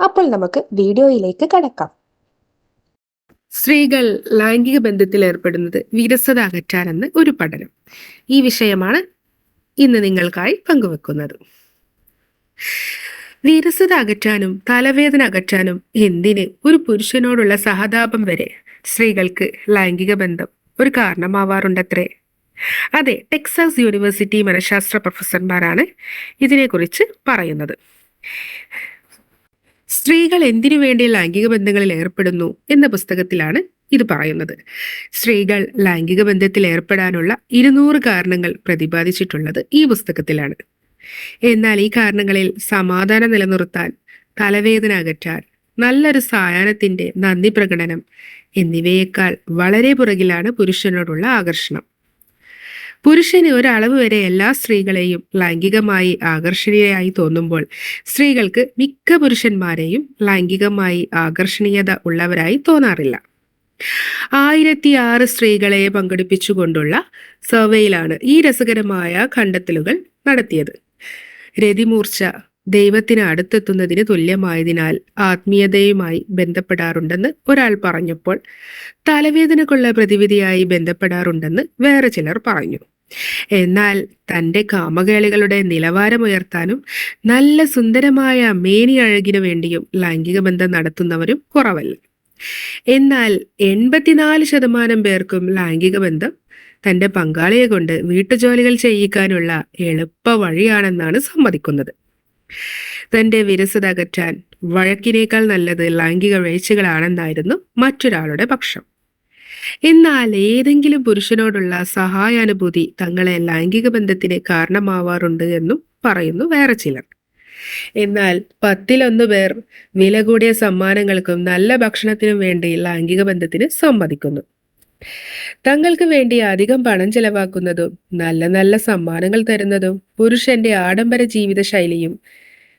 അപ്പോൾ നമുക്ക് വീഡിയോയിലേക്ക് കടക്കാം. സ്ത്രീകൾ ലൈംഗിക ബന്ധത്തിൽ ഏർപ്പെടുന്നത് വിരസത അകറ്റാനെന്ന് ഒരു പഠനം. ഈ വിഷയമാണ് ഇന്ന് നിങ്ങൾക്കായി പങ്കുവെക്കുന്നത്. വിരസത അകറ്റാനും തലവേദന അകറ്റാനും എന്തിന് ഒരു പുരുഷനോടുള്ള സഹതാപം വരെ സ്ത്രീകൾക്ക് ലൈംഗിക ബന്ധം ഒരു കാരണമാവാറുണ്ടത്രേ? അതെ ടെക്സാസ് യൂണിവേഴ്സിറ്റി മനഃശാസ്ത്ര പ്രൊഫസർമാരാണ് ഇതിനെക്കുറിച്ച് പറയുന്നത്. സ്ത്രീകൾ എന്തിനു വേണ്ടി ലൈംഗിക ബന്ധങ്ങളിൽ ഏർപ്പെടുന്നു എന്ന പുസ്തകത്തിലാണ് ഇത് പറയുന്നത്. സ്ത്രീകൾ ലൈംഗിക ബന്ധത്തിൽ ഏർപ്പെടാനുള്ള ഇരുന്നൂറ് കാരണങ്ങൾ പ്രതിപാദിച്ചിട്ടുള്ളത് ഈ പുസ്തകത്തിലാണ്. എന്നാൽ ഈ കാരണങ്ങളിൽ സമാധാനം നിലനിർത്താൻ തലവേദന അകറ്റാൻ നല്ലൊരു സായാഹ്നത്തിന്റെ നന്ദി പ്രകടനം എന്നിവയേക്കാൾ വളരെ പുറകിലാണ് പുരുഷനോടുള്ള ആകർഷണം. പുരുഷന് ഒരളവ് വരെ എല്ലാ സ്ത്രീകളെയും ലൈംഗികമായി ആകർഷണീയയായി തോന്നുമ്പോൾ സ്ത്രീകൾക്ക് മിക്ക പുരുഷന്മാരെയും ലൈംഗികമായി ആകർഷണീയത ഉള്ളവരായി തോന്നാറില്ല. ആയിരത്തി ആറ് സ്ത്രീകളെ പങ്കെടുപ്പിച്ചുകൊണ്ടുള്ള സർവേയിലാണ് ഈ രസകരമായ കണ്ടെത്തലുകൾ നടത്തിയത്. രതിമൂർച്ച ദൈവത്തിന് അടുത്തെത്തുന്നതിന് തുല്യമായതിനാൽ ആത്മീയതയുമായി ബന്ധപ്പെടാറുണ്ടെന്ന് ഒരാൾ പറഞ്ഞപ്പോൾ തലവേദനക്കുള്ള പ്രതിവിധിയായി ബന്ധപ്പെടാറുണ്ടെന്ന് വേറെ ചിലർ പറഞ്ഞു. എന്നാൽ തന്റെ കാമകേളികളുടെ നിലവാരമുയർത്താനും നല്ല സുന്ദരമായ മേനി അഴകിനു വേണ്ടിയും ലൈംഗിക ബന്ധം നടത്തുന്നവരും കുറവല്ല. എന്നാൽ എൺപത്തിനാല് ശതമാനം പേർക്കും ലൈംഗിക ബന്ധം തന്റെ പങ്കാളിയെ കൊണ്ട് വീട്ടുജോലികൾ ചെയ്യിക്കാനുള്ള എളുപ്പ വഴിയാണെന്നാണ് സമ്മതിക്കുന്നത്. തന്റെ വിരസത അകറ്റാൻ വഴക്കിനേക്കാൾ നല്ലത് ലൈംഗിക വീഴ്ചകളാണെന്നായിരുന്നു മറ്റൊരാളുടെ പക്ഷം. എന്നാൽ ഏതെങ്കിലും പുരുഷനോടുള്ള സഹായാനുഭൂതി തങ്ങളെ ലൈംഗിക ബന്ധത്തിന് കാരണമാവാറുണ്ട് എന്നും പറയുന്നു വേറെ ചിലർ. എന്നാൽ പത്തിലൊന്ന് പേർ വില കൂടിയ സമ്മാനങ്ങൾക്കും നല്ല ഭക്ഷണത്തിനും വേണ്ടി ലൈംഗിക ബന്ധത്തിന് സമ്മതിക്കുന്നു. തങ്ങൾക്ക് വേണ്ടി അധികം പണം ചെലവാക്കുന്നതും നല്ല നല്ല സമ്മാനങ്ങൾ തരുന്നതും പുരുഷന്റെ ആഡംബര ജീവിത ശൈലിയും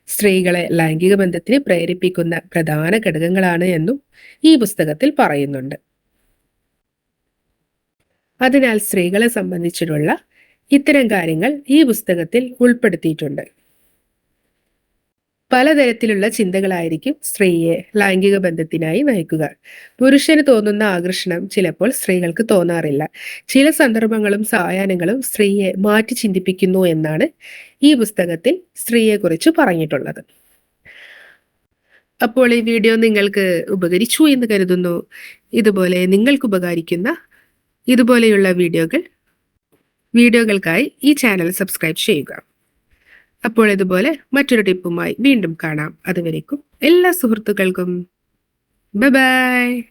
സ്ത്രീകളെ ലൈംഗിക ബന്ധത്തിന് പ്രേരിപ്പിക്കുന്ന പ്രധാന ഘടകങ്ങളാണ് എന്നും ഈ പുസ്തകത്തിൽ പറയുന്നുണ്ട്. അതിനാൽ സ്ത്രീകളെ സംബന്ധിച്ചിട്ടുള്ള ഇത്തരം കാര്യങ്ങൾ ഈ പുസ്തകത്തിൽ ഉൾപ്പെടുത്തിയിട്ടുണ്ട്. പലതരത്തിലുള്ള ചിന്തകളായിരിക്കും സ്ത്രീയെ ലൈംഗിക ബന്ധത്തിനായി നയിക്കുക. പുരുഷന് തോന്നുന്ന ആകർഷണം ചിലപ്പോൾ സ്ത്രീകൾക്ക് തോന്നാറില്ല. ചില സന്ദർഭങ്ങളും സായാഹ്നങ്ങളും സ്ത്രീയെ മാറ്റി ചിന്തിപ്പിക്കുന്നു എന്നാണ് ഈ പുസ്തകത്തിൽ സ്ത്രീയെക്കുറിച്ച് പറഞ്ഞിട്ടുള്ളത്. അപ്പോൾ ഈ വീഡിയോ നിങ്ങൾക്ക് ഉപകരിച്ചു എന്ന് കരുതുന്നു. ഇതുപോലെ നിങ്ങൾക്ക് ഉപകാരിക്കുന്ന ഇതുപോലെയുള്ള വീഡിയോകൾ വീഡിയോകൾക്കായി ഈ ചാനൽ സബ്സ്ക്രൈബ് ചെയ്യുക. അപ്പോൾ ഇതുപോലെ മറ്റൊരു ടിപ്പുമായി വീണ്ടും കാണാം. അതുവരേക്കും എല്ലാ സുഹൃത്തുക്കൾക്കും. ബൈ